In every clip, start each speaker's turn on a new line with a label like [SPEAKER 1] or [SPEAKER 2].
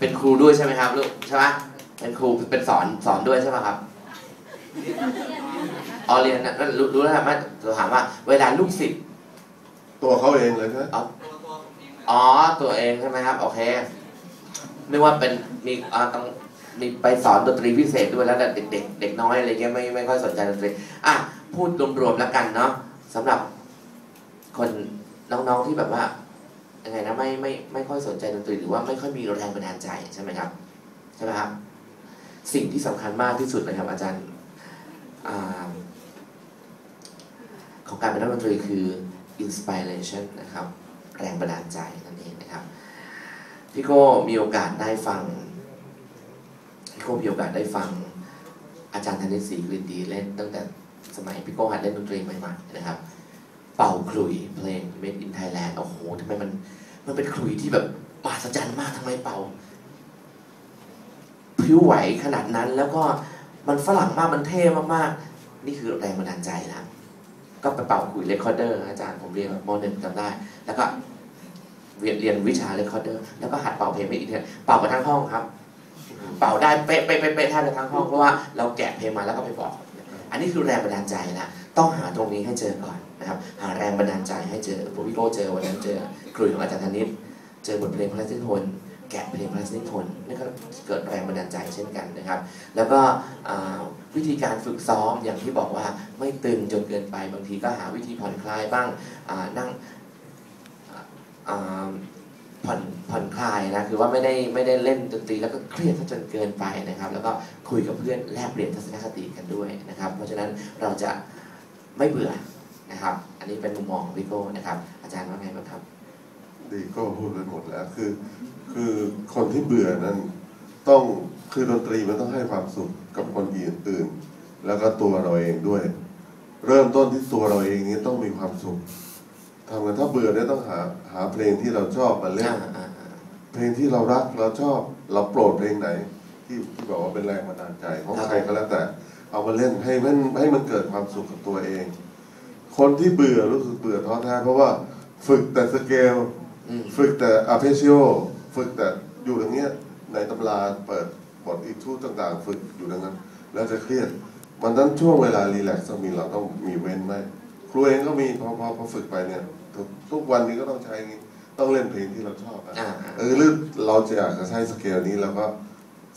[SPEAKER 1] เป็นครูด้วยใช่ไหมครับลูกใช่ไหมเป็นครูเป็นสอนสอนด้วยใช่ไหมครับอ๋อเรียนนะแล้วรู้รู้แล้วครับว่าจะถามว่า เวลาลูกศิษย์
[SPEAKER 2] ตัวเขาเองเลยใช่ไหม
[SPEAKER 1] อ๋อตัวเองใช่ไหมครับ โอเคนึกว่าเป็นมีอ่าต้องมีไปสอนดนตรีพิเศษด้วยแล้วแต่เด็กเด็กเด็กน้อยอะไรเงี้ยไม่ไม่ค่อยสนใจดนตรีอะพูดรวมๆแล้วกันเนาะสำหรับคนน้องๆที่แบบว่า ยังไงนะไม่ไม่ไม่ค่อยสนใจดนตรีหรือว่าไม่ค่อยมีแรงบันดาลใจใช่ไหมครับใช่ไหมครับ สิ่งที่สำคัญมากที่สุดนะครับอาจารย์อของการเป็นนักดนตรีคือ inspiration นะครับ แรงบันดาลใจนั่นเองนะครับพี่โก้มีโอกาสได้ฟังพี่โก้มีโอกาสได้ฟังอาจารย์ธนิตศรีกลินดีเล่นตั้งแต่สมัยพี่โก้หัดเล่นดนตรีใหม่ๆนะครับ เป่าขลุยเพลง Made in Thailand โอ้โหทำไมมันมันเป็นขลุยที่แบบมหัศจรรย์มากทำไมเป่าพริ้วไหวขนาดนั้นแล้วก็มันฝรั่งมากมันเท่มากๆ นี่คือแรงบันดาลใจนะก็ไปเป่าขลุยเรคคอร์เดอร์อาจารย์ผมเรียนมหนึ่งจำได้ แล้วก็เรียนเรียนวิชาเรคคอร์เดอร์ แล้วก็หัดเป่าเพลงไม่อีกเนี่ยเป่ากันทั้งห้องครับ เป่าได้เป๊ะเป๊ะเป๊ะทบจะทั้งห้องเพราะว่าเราแกะเพลงมาแล้วก็ไปบอก อันนี้คือแรงบันดาลใจนะต้องหาตรงนี้ให้เจอก่อน นะครับหาแรงบันดาลใจให้เจอผมพี่โก้เจอวันนั้นเจอกลุ่ยของอาจารย์ธนิตเจอบทเพลงพระราชนิพนธ์แกะเพลงพระราชนิพนธ์นี่ก็เกิดแรงบันดาลใจเช่นกันนะครับ แล้วก็วิธีการฝึกซ้อมอย่างที่บอกว่าไม่ตึงจนเกินไปบางทีก็หาวิธีผ่อนคลายบ้างนั่งผ่อนผ่อนคลายนะคือว่าไม่ได้ไม่ได้เล่นดนตรีแล้วก็เครียดซะจนเกินไปนะครับ แล้วก็คุยกับเพื่อนแลกเปลี่ยนทัศนคติกันด้วยนะครับ เพราะฉะนั้นเราจะไม่เบื่อ นะครับ อันนี้เป็นมุมมองของพี่โก้นะครับ อาจารย์ว่าไงบ้างครับ
[SPEAKER 2] ดีก็พูดไปหมดแล้วคือ คือคนที่เบื่อนั้นต้องคือดนตรีมันต้องให้ความสุขกับคนอื่นๆแล้วก็ตัวเราเองด้วย เริ่มต้นที่ตัวเราเองนี้ต้องมีความสุขทำกันถ้าเบื่อเนี่ยต้องหาหาเพลงที่เราชอบมาเล่น
[SPEAKER 1] อ่าอ่าอ่า
[SPEAKER 2] เพลงที่เรารักเราชอบเราโปรดเพลงไหน ที่ที่บอกว่าเป็นแรงบันดาลใจของใครก็แล้วแต่ เอามาเล่นให้มันให้มันเกิดความสุขกับตัวเอง คนที่เบื่อรู้สึกเบื่อท้อแท้เพราะว่าฝึกแต่สเกล
[SPEAKER 1] อืม
[SPEAKER 2] ฝึกแต่อาเพชิโอฝึกแต่อยู่อย่างเงี้ยในตำราเปิดบทอีทูตต่างๆ ฝึกอยู่ดังนั้น แล้วจะเครียดวันนั้นช่วงเวลารีแลกซ์ต้องมีเราต้องมีเว้นไหมครูเองก็มีพอพอพอฝึกไปเนี่ยทุกทุกวันนี้ก็ต้องใช้อย่างงี้ต้องเล่นเพลงที่เราชอบอะ
[SPEAKER 1] อ่าอ่า
[SPEAKER 2] เออหรือเราจะอยากจะใช้สเกลนี้แล้วก็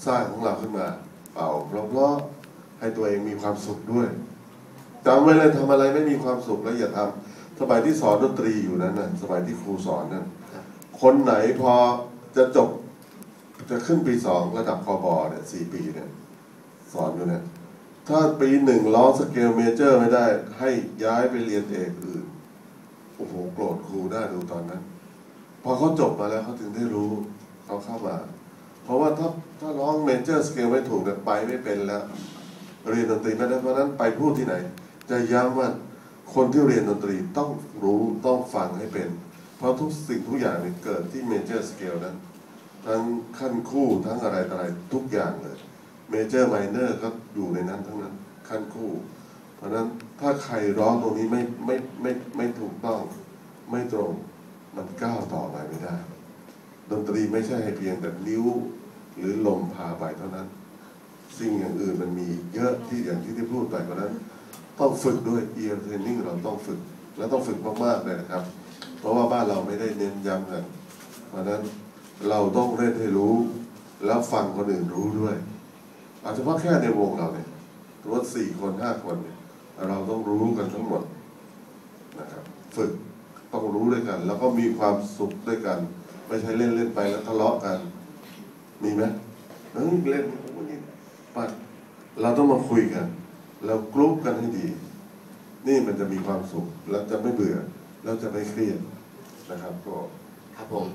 [SPEAKER 2] สร้างของเราขึ้นมา เป่าเพราะๆให้ตัวเองมีความสุขด้วย จำไว้เลยทำอะไรไม่มีความสุขแล้วอย่าทำสมัยที่สอนดนตรีอยู่นั้นนะสมัยที่ครูสอนนั้นคนไหนพอจะจบ จะขึ้นปีสองระดับคอบอเนี่ยสี่ปีเนี่ย สอนอยู่เนี่ยถ้าปีหนึ่งร้องสเกลเมเจอร์ไม่ได้ ให้ย้ายไปเรียนเอกอื่น โอ้โหโกรธครูได้ดูตอนนั้น พอเขาจบมาแล้วเขาถึงได้รู้เขาเข้ามา เพราะว่าถ้าถ้าร้องเมเจอร์สเกลไม่ถูกเนี่ยไปไม่เป็นแล้ว เรียนดนตรีไม่ได้เพราะนั้นไปพูดที่ไหน จะย้ำว่าคนที่เรียนดนตรีต้องรู้ต้องฟังให้เป็น เพราะทุกสิ่งทุกอย่างเนี่ยเกิดที่เมเจอร์สเกลนั้น ทั้งขั้นคู่ทั้งอะไรต่ออะไรทุกอย่างเลยเมเจอร์ไมเนอร์ก็อยู่ในนั้นทั้งนั้นขั้นคู่ เพราะนั้นถ้าใครร้องตรงนี้ไม่ไม่ไม่ไม่ถูกต้องไม่ตรงมันก้าวต่อไปไม่ได้ ดนตรีไม่ใช่ให้เพียงแต่นิ้วหรือลมพาไปเท่านั้น สิ่งอย่างอื่นมันมีเยอะที่อย่างที่ที่พูดไปเพราะนั้น ต้องฝึกด้วย ear training เราต้องฝึก และต้องฝึกมากๆเลยนะครับ เพราะว่าบ้านเราไม่ได้เน้นย้ำกันเพราะนั้นเราต้องเล่นให้รู้ แล้วฟังคนอื่นรู้ด้วยอาจจะเพาะแค่ในวงเราเนี่ยรถสี่คนห้าคนเนี่ยเราต้องรู้กันทั้งหมดนะครับฝึกต้องรู้ด้วยกัน แล้วก็มีความสุขด้วยกัน ไม่ใช่เล่นเล่นไปแล้วทะเลาะกัน มีไหมเฮ้ยเล่นวันนี้ปัดเราต้องมาคุยกัน เรากรุ๊ปกันให้ดี นี่มันจะมีความสุข แล้วจะไม่เบื่อ แล้วจะไม่เครียดนะครับก็
[SPEAKER 1] ครับผม